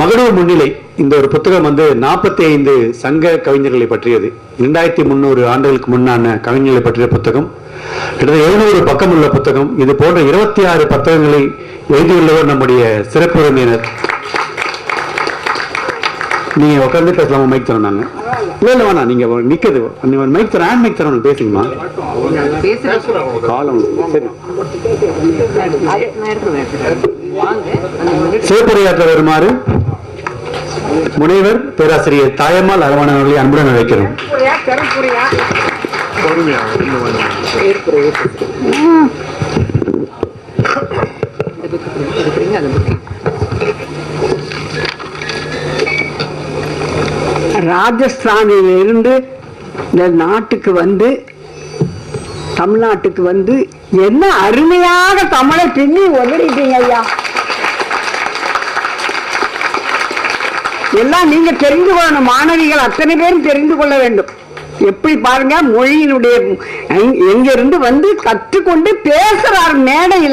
மகளிர் முன்னிலை இந்த ஒரு புத்தகம் வந்து நாற்பத்தி ஐந்து சங்க கவிஞர்களை பற்றியது. இரண்டாயிரத்தி முந்நூறு ஆண்டுகளுக்கு முன்னான கவிஞர்களை பற்றிய புத்தகம். கிட்டத்தட்ட எழுநூறு பக்கம் உள்ள புத்தகம். இது போன்ற இருபத்தி ஆறு புத்தகங்களை எழுதியுள்ளவர் நம்முடைய சிறப்புரிமையினர். விருந்தினர் நீங்க உட்கார்ந்து பேசலாமா? மைக் தரோம் நாங்க இல்ல இல்ல வேணாம். நீங்க நிக்கிறது. நீங்க மைக் தரோம் ஹேண்ட் மைக் தரோம் பேசுங்கம்மா காலம் சரி வருமாறு முனைவர் பேராசிரியர் தாயம்மாள் அரவணன் அவர்களை அன்புடன் அழைக்கிறோம். ராஜஸ்தானிலிருந்து இந்த நாட்டுக்கு வந்து தமிழ்நாட்டுக்கு வந்து என்ன அருமையாக தமிழை பின்னி உதறிட்டீங்க ஐயா. எல்லாம் நீங்க தெரிந்து கொள்ளணும். மாணவிகள் அத்தனை பேரும் தெரிந்து கொள்ள வேண்டும். எப்படி பாருங்க மொழியினுடைய எங்கிருந்து வந்து கற்றுக்கொண்டு பேசுறார் மேடையில.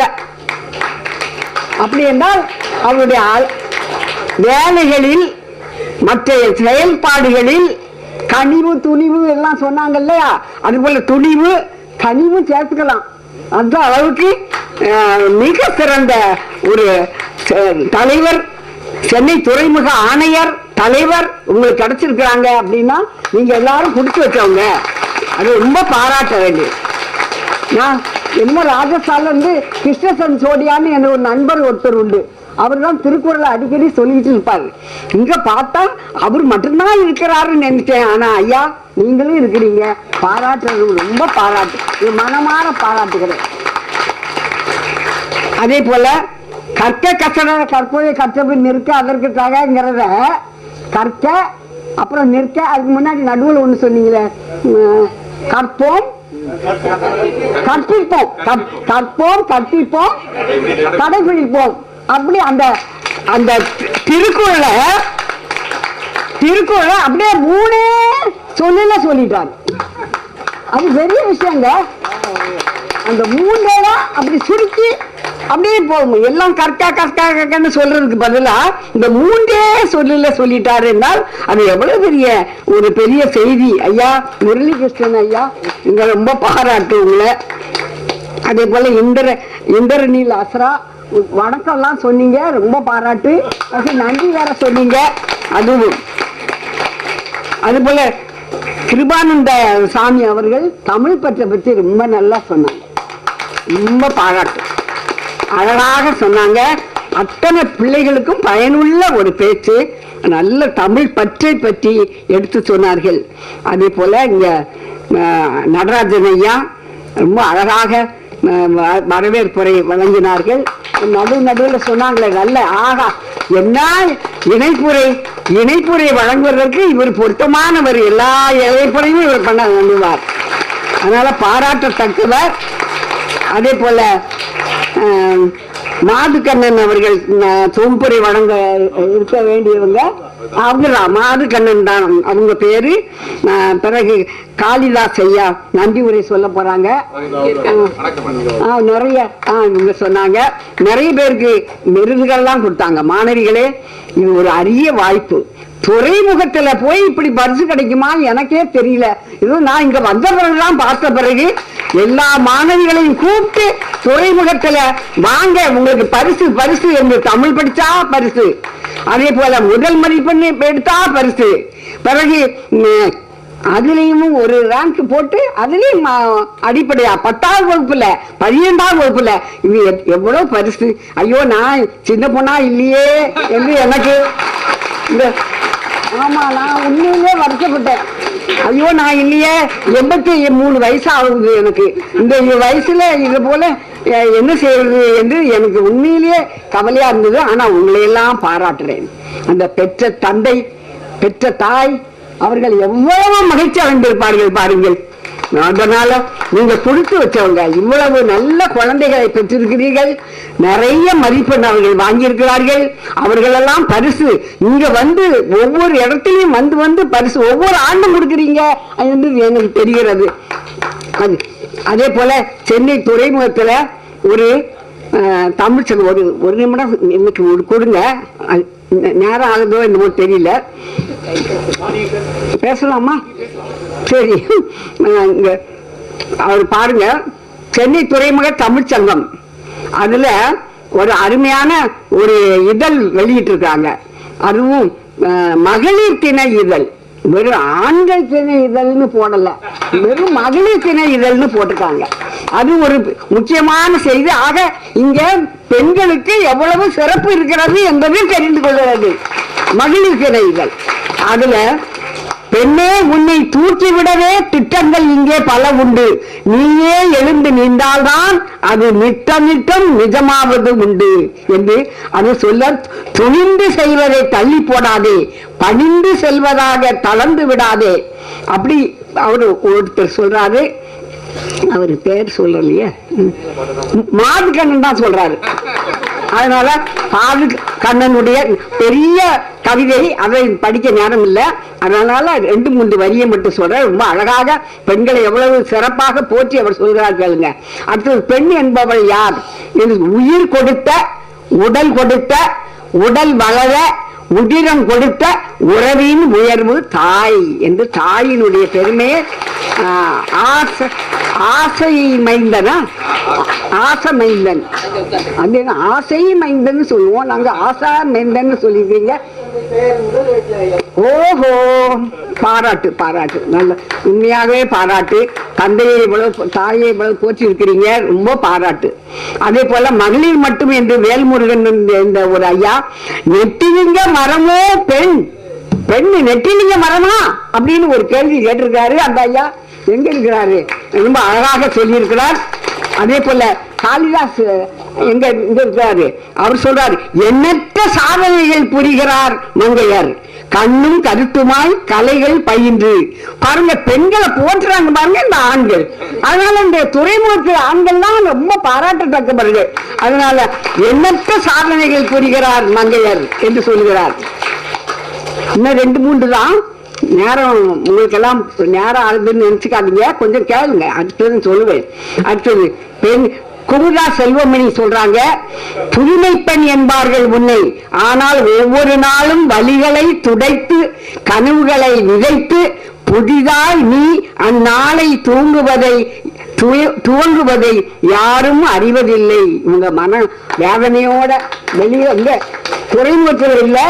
அப்படி என்றால் அவருடைய ஆள்- வேலைகளில் மற்ற செயல்பாடுகளில் கனிவு துணிவு எல்லாம் சொன்னாங்க இல்லையா? அது போல துணிவு கனிவு சேர்த்துக்கலாம். அந்த அளவுக்கு மிக சிறந்த ஒரு தலைவர் சென்னை துறைமுக ஆணையர் தலைவர் உங்களுக்கு கிடைச்சிருக்கிறாங்க அப்படின்னா நீங்க எல்லாரும் கொடுத்து வச்சவங்க. அது ரொம்ப பாராட்ட வேண்டியது. நான் என்னமோ ராஜஸ்தான்ல இருந்து கிருஷ்ணசன் சோடியான்னு எனக்கு ஒரு நண்பர் ஒருத்தர் உண்டு. அவர் தான் திருக்குறளை அடிக்கடி சொல்லிட்டு இருப்பாரு. இங்க பார்த்தா அவர் மட்டும்தான் இருக்கிறாருன்னு நினைச்சேன். ஆனா ஐயா நீங்களும் இருக்கிறீங்க. பாராட்டுறது ரொம்ப பாராட்டு. இது மனமாற பாராட்டுகிறேன் அதே போல கற்க கற்றட கற்பதை கற்றபு நிற்க அதற்கு தகங்கிறத கற்க அப்புறம் நிற்க அதுக்கு முன்னாடி நடுவில் ஒண்ணு சொன்னீங்களே கற்போம் கற்பிப்போம். கற்போம் கற்பிப்போம் கடைபிடிப்போம். அப்படி அந்த அந்த திருக்குறளை திருக்குறளை அப்படியே மூணே சொல்லல சொல்லிட்டாரு. அது பெரிய விஷயங்க. அந்த மூணே தான் அப்படி சுருக்கி அப்படியே போகும் எல்லாம் கற்கா கரெக்டா கற்கான்னு சொல்றதுக்கு பதிலா இந்த மூன்றே சொல்லல சொல்லிட்டாரு என்றால் அது எவ்வளவு பெரிய ஒரு பெரிய செய்தி. ஐயா முரளிகிருஷ்ணன் ஐயா இங்க ரொம்ப பாராட்டு உங்களை. அதே போல இந்திர இந்திரநீல் அசரா வணக்கம்லாம் சொன்னீங்க ரொம்ப பாராட்டு. அது நன்றி வேற சொன்னீங்க. அதுவும். அது போல கிருபானந்த சாமி அவர்கள் தமிழ் பற்றை பற்றி ரொம்ப நல்லா சொன்னாங்க. ரொம்ப பாராட்டு. அழகாக சொன்னாங்க. அத்தனை பிள்ளைகளுக்கும் பயனுள்ள ஒரு பேச்சு நல்ல தமிழ் பற்றை பற்றி எடுத்து சொன்னார்கள். அதே போல இங்க நடராஜன் ஐயா ரொம்ப அழகாக வரவேற்புரை வழங்கினார்கள். நடு நடுவில் சொன்னாங்களே நல்ல ஆகா என்ன? இணைப்புரை இணைப்புரை வழங்குவதற்கு இவர் பொருத்தமானவர். எல்லா இணைப்புரையும் இவர் பண்ண பண்ணுவார் அதனால பாராட்டத்தக்கவர். அதே போல மாதுக்கண்ணன் அவர்கள் தொம்புரை வழங்க இருக்க வேண்டியவங்க அவங்க மாதுக்கண்ணன் தான் அவங்க பேரு. பிறகு காளிதாஸ் ஐயா நன்றி உரை சொல்ல போறாங்க. ஆ, நிறைய ஆ, இவங்க சொன்னாங்க. நிறைய பேருக்கு விருதுகள்லாம் கொடுத்தாங்க. மாணவிகளே இது ஒரு அரிய வாய்ப்பு. துறைமுகத்துல போய் இப்படி பரிசு கிடைக்குமா? எனக்கே தெரியல. இது நான் இங்க வந்த பிறகுதான் பார்த்த பிறகு எல்லா மாணவிகளையும் கூப்பிட்டு துறைமுகத்துல வாங்க உங்களுக்கு பரிசு பரிசு. என்று தமிழ் படிச்சா பரிசு. அதே போல முதல் மதிப்பெண் எடுத்தா பரிசு. பிறகு அதுலயும் ஒரு ரேங்க் போட்டு அதுலயும் அடிப்படையா பத்தாவது வகுப்புல பன்னிரெண்டாவது வகுப்புல இது எவ்- எவ்வளவு பரிசு? ஐயோ நான் சின்ன பொண்ணா இல்லையே என்று எனக்கு இந்த ஆமா நான் உண்மையிலே வருத்தப்பட்டேன். ஐயோ நான் இல்லையே எண்பத்தி மூணு வயசு ஆகுது எனக்கு. இந்த வயசுல இது போல என்ன செய்யறது என்று எனக்கு உண்மையிலேயே கவலையா இருந்தது. ஆனா உங்களை எல்லாம் பாராட்டுறேன். அந்த பெற்ற தந்தை பெற்ற தாய் அவர்கள் எவ்வளவு மகிழ்ச்சி அடைந்திருப்பார்கள் பாருங்கள். அதனால நீங்க கொடுத்து வச்சவங்க இவ்வளவு நல்ல குழந்தைகளை பெற்றிருக்கிறீர்கள். நிறைய மதிப்பெண் அவர்கள் வாங்கியிருக்கிறார்கள். அவர்களெல்லாம் பரிசு இங்க வந்து ஒவ்வொரு இடத்துலயும் வந்து வந்து பரிசு ஒவ்வொரு ஆண்டும் கொடுக்குறீங்க என்று எனக்கு தெரிகிறது. அது அதே போல சென்னை துறைமுகத்துல ஒரு அஹ், தமிழ் ஒரு ஒரு நிமிடம் எனக்கு கொடுங்க. நேரம் ஆகுதோ என்னமோ தெரியல. பேசலாமா? சரி. இங்கே. அவர் பாருங்க. சென்னை துறைமுக தமிழ்ச்சங்கம். அதுல ஒரு அருமையான ஒரு இதழ் வெளியிட்டு இருக்காங்க அதுவும் மகளிர் தின இதழ். வெறும் ஆண்கள் தின இதழ்னு போடல. வெறும் மகளிர் தின இதழ்னு போட்டிருக்காங்க. அது ஒரு முக்கியமான செய்தி. ஆக இங்க பெண்களுக்கு எவ்வளவு சிறப்பு இருக்கிறது என்பதை தெரிந்து கொள்கிறது. மகளிர் தின அதுல பெண்ணே உன்னை தூக்கிவிடவே திட்டங்கள் இங்கே பல உண்டு. நீயே எழுந்து நின்றால்தான் அது நிட்டம் நிட்டம் நிஜமாவது உண்டு என்று அது சொல்ல துணிந்து செய்வதை தள்ளி போடாதே பணிந்து செல்வதாக தளர்ந்து விடாதே. அப்படி அவர் ஒருத்தர் சொல்றாரு அவர் பேர் சொல்லலையே. ம். மாதுக்கண்ணன் தான் சொல்றாரு. அதனால பாது கண்ணனுடைய பெரிய கவிதை அதை படிக்க நேரம் இல்லை. அதனால ரெண்டு மூன்று வரியை மட்டும் சொல்ற ரொம்ப அழகாக பெண்களை எவ்வளவு சிறப்பாக போற்றி அவர் சொல்கிறார் கேளுங்க. அடுத்தது பெண் என்பவள் யார்? என்று உயிர் கொடுத்த உடல் கொடுத்த உடல் வளர உதிரம் கொடுத்த உறவின் உயர்வு தாய் என்று தாயினுடைய பெருமையை ஆசை ஆசை மைந்தனா? ஆசை மைந்தன். அது என்ன, ஆசை மைந்தன் சொல்லுவோம். நாங்க ஆசா மைந்தன் சொல்லிருக்கீங்க ஓஹோ பாராட்டு பாராட்டு. நல்ல உண்மையாகவே பாராட்டு. தந்தையை இவ்வளவு தாயை இவ்வளவு போற்றி இருக்கிறீங்க ரொம்ப பாராட்டு. அதே போல மகளிர் மட்டும் என்று வேல்முருகன் இந்த- ஒரு ஐயா நெட்டிலிங்க மரமோ பெண்? பெண் நெட்டிலிங்க மரமா? அப்படின்னு ஒரு கேள்வி கேட்டிருக்காரு அந்த ஐயா. எங்க இருக்கிறாரு? ரொம்ப அழகாக சொல்லியிருக்கிறார். அதே போல காளிதாஸ் எங்க இங்க இருக்கிறாரு அவர் சொல்றாரு எண்ணற்ற சாதனைகள் புரிகிறார் மங்கையர். கண்ணும் கருத்துமாய் கலைகள் பயின்று. பாருங்க பெண்களை போற்றுறாங்க பாருங்க இந்த ஆண்கள். அதனால இந்த துறைமுகத்து ஆண்கள் தான் ரொம்ப பாராட்டத்தக்கவர்கள் அதனால எண்ணற்ற சாதனைகள் புரிகிறார் மங்கையர் என்று சொல்கிறார். இன்னும் ரெண்டு மூன்று தான். நேரம் உங்களுக்கெல்லாம் நேரம் ஆகுதுன்னு நினைச்சுக்காதீங்க. கொஞ்சம் கேளுங்க. அடுத்தது சொல்லுவேன். அடுத்தது பெண் குமுதா செல்வமணி சொல்றாங்க புதுமை பெண் என்பார்கள் உன்னை ஆனால் ஒவ்வொரு நாளும் வலிகளை துடைத்து கனவுகளை விதைத்து புதிதாய் நீ அந்நாளை தூங்குவதை துவங்குவதை யாரும் அறிவதில்லை. இவங்க மன வேதனையோட வெளியே இங்க துறைமுகத்தில் இல்லை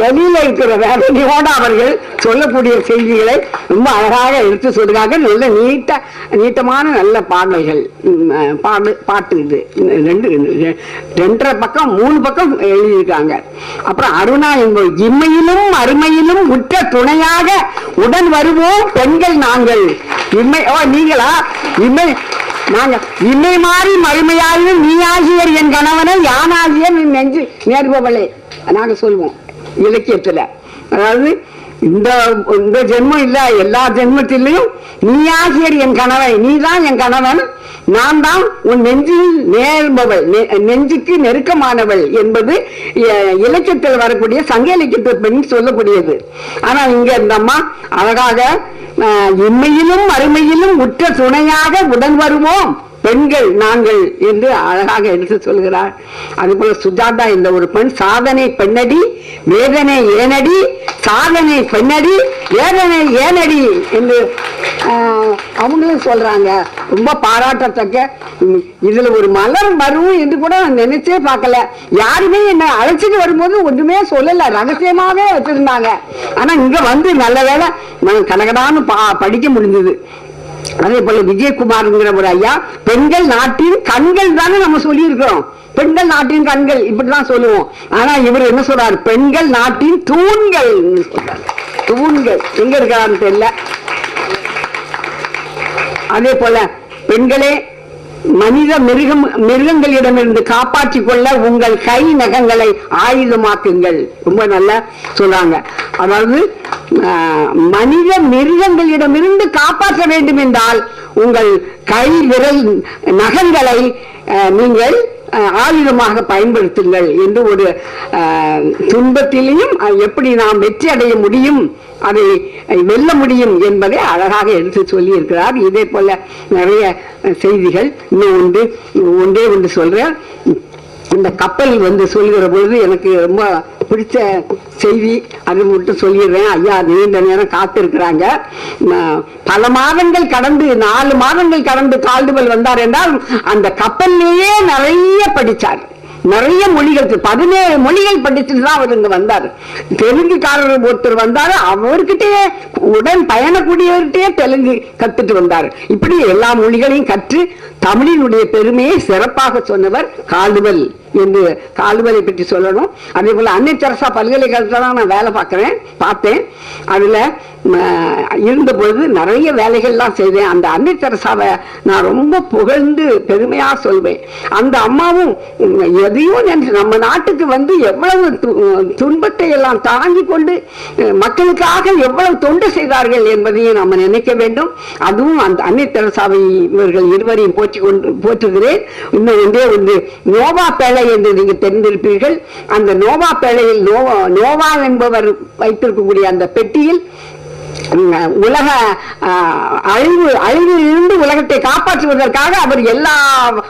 வெளியில இருக்கிற வேதனையோட அவர்கள் சொல்லக்கூடிய செய்திகளை ரொம்ப அழகாக எடுத்து சொல்றாங்க. நல்ல நீட்ட நீட்டமான நல்ல பாடல்கள் பாடு பாட்டு இது. ரெண்டு ரெண்டரை பக்கம் மூணு பக்கம் எழுதியிருக்காங்க. அப்புறம் அருணா என்பது இம்மையிலும் அருமையிலும் உற்ற துணையாக உடன் வருவோம் பெண்கள் நாங்கள். இம்மை ஓ நீங்களா? இம்மை நாங்க இம்மை மாறி மறுமையாயும் நீ ஆகியர் என் கணவனை யானாகிய நீ நெஞ்சு நேர்பவளே. நாங்க சொல்லுவோம் இலக்கியத்துல. அதாவது இந்த இந்த ஜென்மம் இல்ல எல்லா ஜென்மத்திலையும் நீ ஆகியர் என் கணவன். நீ தான் என் கணவன். நான் தான் உன் நெஞ்சில் நேர்பவள். நெஞ்சுக்கு நெருக்கமானவள் என்பது இலக்கியத்தில் வரக்கூடிய சங்க இலக்கியத்தை பெண் சொல்லக்கூடியது. ஆனா இங்க இந்த அம்மா அழகாக இம்மையிலும் அருமையிலும் உற்ற துணையாக உடன் வருவோம். பெண்கள் நாங்கள் என்று அழகாக எடுத்து சொல்கிறார். அதுபோல சுஜாதா இந்த ஒரு பெண் சாதனை பெண்ணடி வேதனை ஏனடி சாதனை பெண்ணடி வேதனை ஏனடி என்று அவங்களும் சொல்றாங்க. ரொம்ப பாராட்டத்தக்க இதுல ஒரு மலர் வரும் என்று கூட நான் நினைச்சே பார்க்கல. யாருமே என்ன அழைச்சிட்டு வரும்போது ஒன்றுமே சொல்லல ரகசியமாவே வச்சிருந்தாங்க. ஆனா இங்க வந்து நல்ல வேளை நான் கனகடான்னு பா படிக்க முடிஞ்சது. அதே போல விஜயகுமார்ங்கிற ஒரு ஐயா பெண்கள் நாட்டின் கண்கள் தானே நம்ம சொல்லி இருக்கிறோம் பெண்கள் நாட்டின் கண்கள் இப்படிதான் சொல்லுவோம். ஆனா இவர் என்ன சொல்றாரு? பெண்கள் நாட்டின் தூண்கள் தூண்கள் எங்க இருக்காருன்னு தெரியல. அதே போல பெண்களே மனித மிருகம் மிருகங்களிடமிருந்து காப்பாற்றிக் கொள்ள உங்கள் கை நகங்களை ஆயுதமாக்குங்கள். ரொம்ப நல்லா சொல்றாங்க. அதாவது ஆஹ், மனித மிருகங்களிடமிருந்து காப்பாற்ற வேண்டும் என்றால் உங்கள் கை விரல் நகங்களை நீங்கள் ஆயுதமாக பயன்படுத்துங்கள். என்று ஒரு துன்பத்திலையும் எப்படி நாம் வெற்றி அடைய முடியும்? அதை வெல்ல முடியும் என்பதை அழகாக எடுத்து சொல்லி இருக்கிறார் இதே போல நிறைய செய்திகள் இன்னும் ஒன்று ஒன்றே ஒன்று சொல்றேன். இந்த கப்பல் வந்து சொல்கிற பொழுது எனக்கு ரொம்ப பிடிச்ச செய்தி. அது மட்டும் சொல்லிடுறேன். ஐயா நீண்ட நேரம் காத்திருக்கிறாங்க. பல மாதங்கள் கடந்து நாலு மாதங்கள் கடந்து கால்டுவல் வந்தார் என்றால் அந்த கப்பல்லையே நிறைய படிச்சார். நிறைய மொழிகள் பதினேழு மொழிகள் படிச்சுட்டு தான் அவர் இங்க வந்தார். தெலுங்குக்காரர் ஒருத்தர் வந்தாரு. அவர்கிட்டயே உடன் பயணக்கூடியவர்கிட்டயே தெலுங்கு கத்துட்டு வந்தார். இப்படி எல்லா மொழிகளையும் கற்று தமிழினுடைய பெருமையை சிறப்பாக சொன்னவர் காலுவல் என்று காலுவலை பற்றி சொல்லணும். அதே போல அன்னை தெரசா பல்கலைக்கழகத்துல நான் வேலை பார்க்கறேன் பார்த்தேன். அதுல இருந்தபொழுது இருந்த பொழுது நிறைய வேலைகள்லாம் செய்தேன். அந்த அன்னை தெரசாவை நான் ரொம்ப புகழ்ந்து பெருமையாக சொல்வேன். அந்த அம்மாவும் எதையும் நினைச்சு நம்ம நாட்டுக்கு வந்து எவ்வளவு து- துன்பத்தை எல்லாம் தாங்கி கொண்டு மக்களுக்காக எவ்வளவு தொண்டு செய்தார்கள் என்பதையும் நம்ம நினைக்க வேண்டும். அதுவும் அந்த அன்னை தெரசாவை இவர்கள் இருவரையும் போற்றி கொண்டு போற்றுகிறேன். இன்னும் ஒன்றே ஒன்று. நோவா பேழை என்று நீங்கள் தெரிந்திருப்பீர்கள். அந்த நோவா பேழையில் நோவா நோவா என்பவர் வைத்திருக்கக்கூடிய அந்த பெட்டியில் உலக அழிவு அழிவில் இருந்து உலகத்தை காப்பாற்றுவதற்காக அவர் எல்லா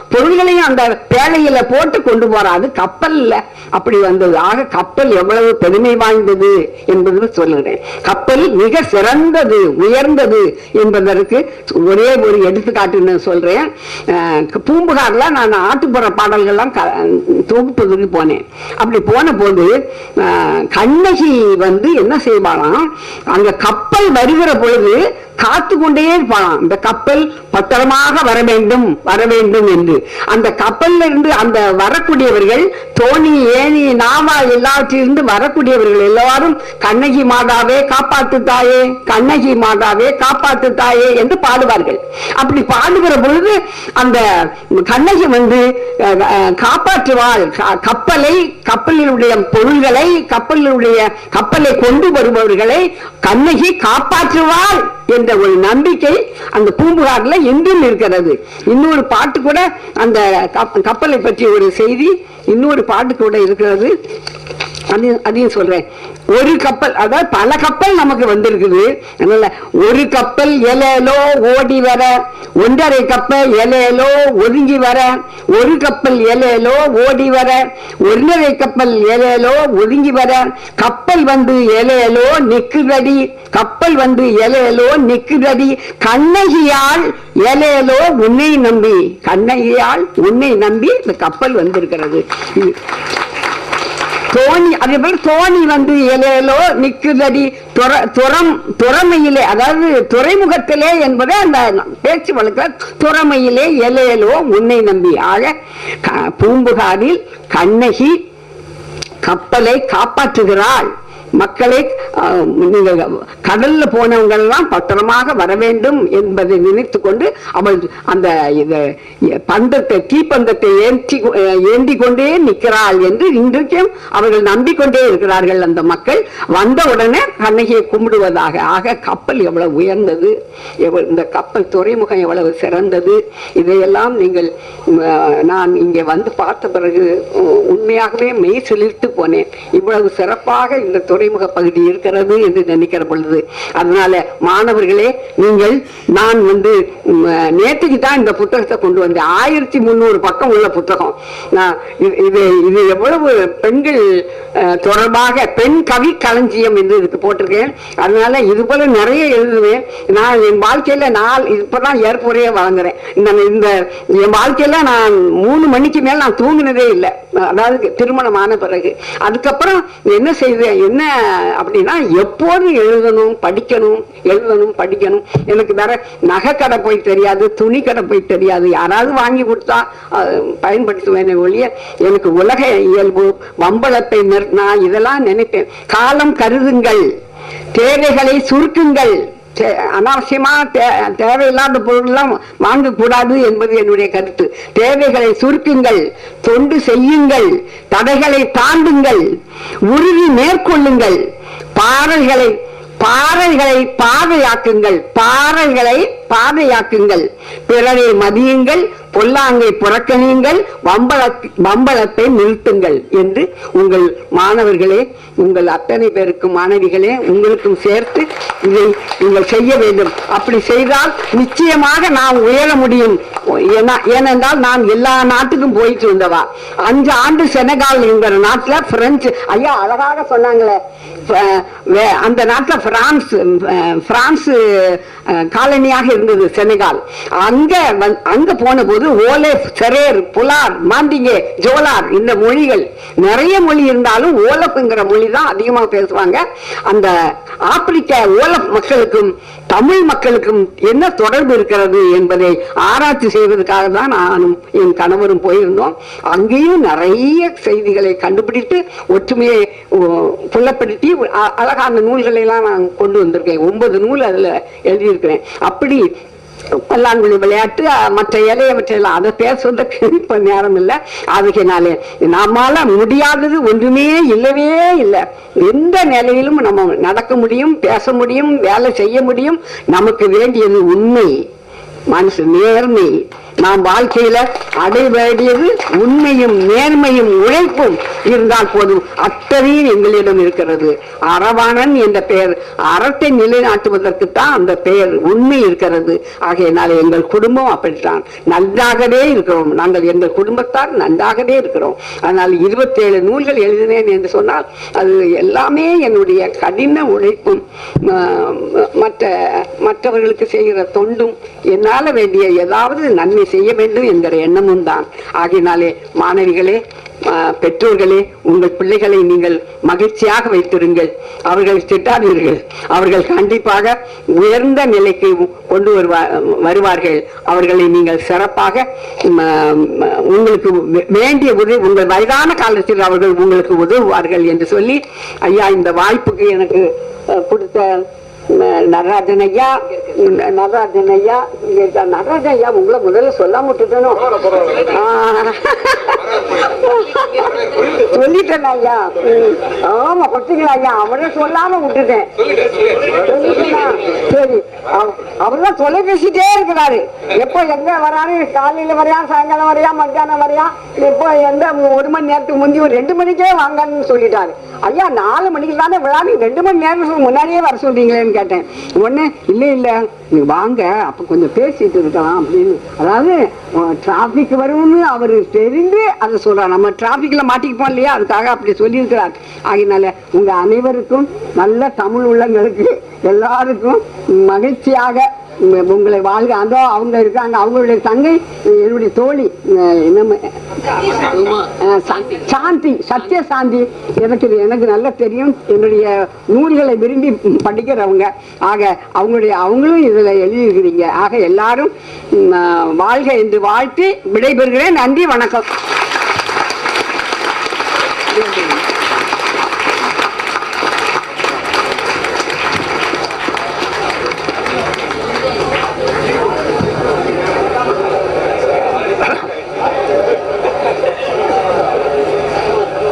பொருள்களையும் அந்த பேழையில போட்டு கொண்டு போறாரு. கப்பல்ல அப்படி வந்தது ஆக கப்பல் எவ்வளவு பெருமை வாய்ந்தது என்பது சொல்லுகிறேன். கப்பல் மிக சிறந்தது உயர்ந்தது என்பதற்கு ஒரே ஒரு எடுத்துக்காட்டுன்னு சொல்றேன். பூம்புகார்ல நான் நாட்டுப்புற பாடல்கள்லாம் க- தொகுப்பதற்கு போனேன். அப்படி போன போது அஹ், கண்ணகி வந்து என்ன செய்வாளாம் அங்க கப்பல் மக்கள் வருகிற பொழுது காத்து கொண்டே இருப்பாளாம் இந்த கப்பல் பத்திரமாக வர வேண்டும் வர வேண்டும் என்று. அந்த கப்பல்ல இருந்து அந்த வரக்கூடியவர்கள் தோணி ஏணி நாவா எல்லாவற்றிலிருந்து வரக்கூடியவர்கள் எல்லாரும் கண்ணகி மாதாவே காப்பாத்து தாயே கண்ணகி மாதாவே காப்பாத்து தாயே என்று பாடுவார்கள். அப்படி பாடுகிற பொழுது அந்த கண்ணகி வந்து காப்பாற்றுவாள். க- கப்பலை கப்பலினுடைய பொருள்களை கப்பலினுடைய கப்பலை கொண்டு வருபவர்களை கண்ணகி காப்பாற்றுவாள். என்ற ஒரு நம்பிக்கை அந்த பூம்புகாரில் இன்றும் இருக்கிறது. இன்னொரு பாட்டு கூட அந்த கப்பலை பற்றி ஒரு செய்தி இன்னொரு பாட்டு கூட இருக்கிறது. அதையும் அதையும் சொல்றேன். ஒரு கப்பல் அதாவது பல கப்பல் நமக்கு வந்திருக்குது. அதனால ஒரு கப்பல் இலையிலோ ஓடி வர ஒன்றரை கப்பல் இலையிலோ ஒதுங்கி வர ஒரு கப்பல் இலையிலோ ஓடி வர ஒன்றரை கப்பல் இலையிலோ ஒதுங்கி வர கப்பல் வந்து இலையிலோ நிக்குதடி கப்பல் வந்து இலையிலோ நிக்குதடி கண்ணகியால் இலையிலோ உன்னை நம்பி கண்ணகியால் உன்னை நம்பி இந்த கப்பல் வந்திருக்கிறது. தோணி அதே போல தோணி வந்து இலையிலோ நிற்குதடி துற துறம் துறமையிலே அதாவது துறைமுகத்திலே என்பதே அந்த பேச்சு வழக்கில் துறமையிலே இலையிலோ உன்னை நம்பி ஆக பூம்புகாரில் கண்ணகி கப்பலை காப்பாற்றுகிறாள். மக்களை நீங்கள் கடல்ல போனவங்க எல்லாம் பத்திரமாக வர வேண்டும் என்பதை நினைத்து கொண்டு அவள் அந்த பந்தத்தை தீப்பந்தத்தை ஏற்றி ஏந்தி கொண்டே நிற்கிறாள் என்று இன்றைக்கும் அவர்கள் நம்பிக்கொண்டே இருக்கிறார்கள் அந்த மக்கள். வந்த உடனே கண்ணகியை கும்பிடுவதாக. ஆக கப்பல் எவ்வளவு உயர்ந்தது எவ்வளவு இந்த கப்பல் துறைமுகம் எவ்வளவு சிறந்தது இதையெல்லாம் நீங்கள் நான் இங்கே வந்து பார்த்த பிறகு உண்மையாகவே மெய் சிலிர்த்து போனேன். இவ்வளவு சிறப்பாக இந்த துறைமுக பகுதி இருக்கிறது என்று நினைக்கிற பொழுது. அதனால மாணவர்களே நீங்கள் நான் வந்து நேற்றுக்கு தான் இந்த புத்தகத்தை கொண்டு வந்தேன். ஆயிரத்தி முந்நூறு பக்கம் உள்ள புத்தகம். இது இது எவ்வளவு பெண்கள் தொடர்பாக பெண் கவி களஞ்சியம் என்று இதுக்கு போட்டிருக்கேன். அதனால இது போல நிறைய எழுதுவேன். நான் என் வாழ்க்கையில நான் இப்பதான் ஏற்புறையே வழங்குறேன். இந்த இந்த என் வாழ்க்கையில நான் மூணு மணிக்கு மேல் நான் தூங்கினதே இல்லை. அதாவது திருமணமான பிறகு. அதுக்கப்புறம் என்ன செய்வேன்? என்ன அப்படின்னா எப்போதும் எழுதணும் படிக்கணும் எழுதணும் படிக்கணும். எனக்கு வேற நகை கடை போய் தெரியாது துணி கடை போய் தெரியாது. யாராவது வாங்கி கொடுத்தா பயன்படுத்துவேன் பயன்படுத்துவேனே ஒழிய எனக்கு உலக இயல்பு வம்பளத்தை நிறுத்தினா இதெல்லாம் நினைப்பேன். காலம் கருதுங்கள். தேவைகளை சுருக்குங்கள். அனாவசியமான தே- தேவையில்லாத பொருள்லாம் வாங்கக்கூடாது என்பது என்னுடைய கருத்து. தேவைகளை சுருக்குங்கள் தொண்டு செய்யுங்கள் தடைகளை தாண்டுங்கள் உறுதி மேற்கொள்ளுங்கள் பாறைகளை பாறைகளை பாதையாக்குங்கள் பாறைகளை பாதையாக்குங்கள். பிறரை மதியுங்கள் பொல்லாங்கை புறக்கணியுங்கள் வம்பள வம்பளத்தை நிறுத்துங்கள் என்று உங்கள் மாணவர்களே உங்கள் அத்தனை பேருக்கும் மாணவிகளே உங்களுக்கும் சேர்த்து இதை நீங்கள் செய்ய வேண்டும். அப்படி செய்தால் நிச்சயமாக நாம் உயர முடியும். ஏனென்றால் நான் எல்லா நாட்டுக்கும் போயிட்டு இருந்தவா. அஞ்சு ஆண்டு செனகால் என்கிற நாட்டுல பிரெஞ்சு ஐயா அழகாக சொன்னாங்களே. அந்த நாட்டுல பிரான்ஸ் பிரான்ஸ் காலனியாக இருந்தது செனகால். அங்க அங்க போன போது ஓலே செரேர் புலார் மாண்டிங்கே ஜோலார் இந்த மொழிகள். நிறைய மொழி இருந்தாலும் ஓலப்புங்கிற மொழி தான் அதிகமா பேசுவாங்க. அந்த ஆப்பிரிக்க ஓலப் மக்களுக்கும் தமிழ் மக்களுக்கும் என்ன தொடர்பு இருக்கிறது என்பதை ஆராய்ச்சி செய்வதற்காக தான் நானும் என் கணவரும் போயிருந்தோம். அங்கேயும் நிறைய செய்திகளை கண்டுபிடித்து ஒற்றுமையை புலப்படுத்தி அ- அழகான நூல்களை எல்லாம் நான் கொண்டு வந்திருக்கேன். ஒன்பது நூல் அதுல எழுதியிருக்கிறேன். அப்படி பல்லாங்குழி விளையாட்டு மற்ற இலையவற்றையெல்லாம் அதை பேசுறதுக்கு இப்போ நேரம் இல்லை. அதுக்குனாலே நம்மால முடியாதது ஒன்றுமே இல்லவே இல்லை. எந்த நிலையிலும் நம்ம நடக்க முடியும் பேச முடியும் வேலை செய்ய முடியும். நமக்கு வேண்டியது உண்மை. மனசு நேர்மை. நாம் வாழ்க்கையில அடைய வேண்டியது உண்மையும் நேர்மையும் உழைப்பும் இருந்தால் போதும். அத்தனையும் எங்களிடம் இருக்கிறது. அரவாணன் என்ற பெயர். அறத்தை நிலைநாட்டுவதற்குத்தான் அந்த பெயர் உண்மை இருக்கிறது. ஆகையினால் எங்கள் குடும்பம் அப்படித்தான். நன்றாகவே இருக்கிறோம். நாங்கள் எங்கள் குடும்பத்தார் நன்றாகவே இருக்கிறோம். அதனால் இருபத்தேழு நூல்கள் எழுதினேன் என்று சொன்னால் அது எல்லாமே என்னுடைய கடின உழைப்பும் மற்ற மற்றவர்களுக்கு செய்கிற தொண்டும் என்னால் வேண்டிய ஏதாவது நன்மை செய்ய வேண்டும் என்கிற எண்ணமும் தான் ஆகையினாலே மாணவிகளே பெற்றோர்களே உங்கள் பிள்ளைகளை நீங்கள் மகிழ்ச்சியாக வைத்திருங்கள். அவர்கள் திட்டாதீர்கள். அவர்கள் கண்டிப்பாக உயர்ந்த நிலைக்கு கொண்டு வருவா வருவார்கள். அவர்களை நீங்கள் சிறப்பாக ம, உங்களுக்கு வேண்டிய உதவி உங்கள் வயதான காலத்தில் அவர்கள் உங்களுக்கு உதவுவார்கள் என்று சொல்லி ஐயா இந்த வாய்ப்புக்கு எனக்கு கொடுத்த நடராஜன் ஐயா நடராஜன் ஐயா நடராஜன் ஐயா உங்களை முதல்ல சொல்லாம விட்டுட்டனும் சொல்லிட்டேன் ஐயா. ஆமா பார்த்தீங்களா ஐயா அவரை சொல்லாம விட்டுட்டேன்? சரி. அவர் தான் தொலைபேசிட்டே இருக்கிறாரு. எப்போ எங்க வராரு? காலையில வரையா சாயங்காலம் வரையா மத்தியானம் வரையா? எப்போ எந்த ஒரு மணி நேரத்துக்கு முந்தி ஒரு ரெண்டு மணிக்கே வாங்கன்னு சொல்லிட்டாரு. ஐயா நாலு மணிக்கு தானே விழா? நீங்க ரெண்டு மணி நேரம் முன்னாடியே வர சொல்றீங்களேன்னு கேட்டேன். உடனே இல்ல இல்ல. நீங்க வாங்க. அப்ப கொஞ்சம் பேசிட்டு இருக்கலாம் அப்படின்னு. அதாவது டிராபிக் வரும்னு அவர் தெரிந்து அதை சொல்றார் நம்ம டிராபிக்ல மாட்டிக்குப்போம் இல்லையா? அதுக்காக அப்படி சொல்லியிருக்கிறார். ஆகினால உங்க அனைவருக்கும் நல்ல தமிழ் உள்ளங்களுக்கு எல்லாருக்கும் மகிழ்ச்சியாக உங்களை வாழ்க. அதோ அவங்க இருக்காங்க. அவங்களுடைய தங்கை என்னுடைய தோழி அஹ் சா- சாந்தி சத்ய சாந்தி எனக்கு இது- எனக்கு நல்லா தெரியும். என்னுடைய நூல்களை விரும்பி படிக்கிறவங்க. ஆக அவங்களுடைய அவங்களும் இதில் எழுதியிருக்கிறீங்க. ஆக எல்லாரும் வாழ்க என்று வாழ்த்து விடைபெறுகிறேன். நன்றி வணக்கம்.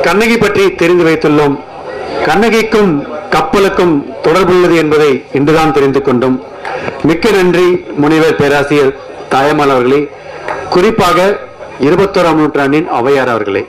கண்ணகி பற்றி தெரிந்து வைத்துள்ளோம். கண்ணகிக்கும் கப்பலுக்கும் தொடர்புள்ளது என்பதை இன்றுதான் தெரிந்து கொண்டோம். மிக்க நன்றி முனைவர் பேராசிரியர் தாயம்மாள் அவர்களே. குறிப்பாக இருபத்தோராம் நூற்றாண்டின் ஔவையார் அவர்களே.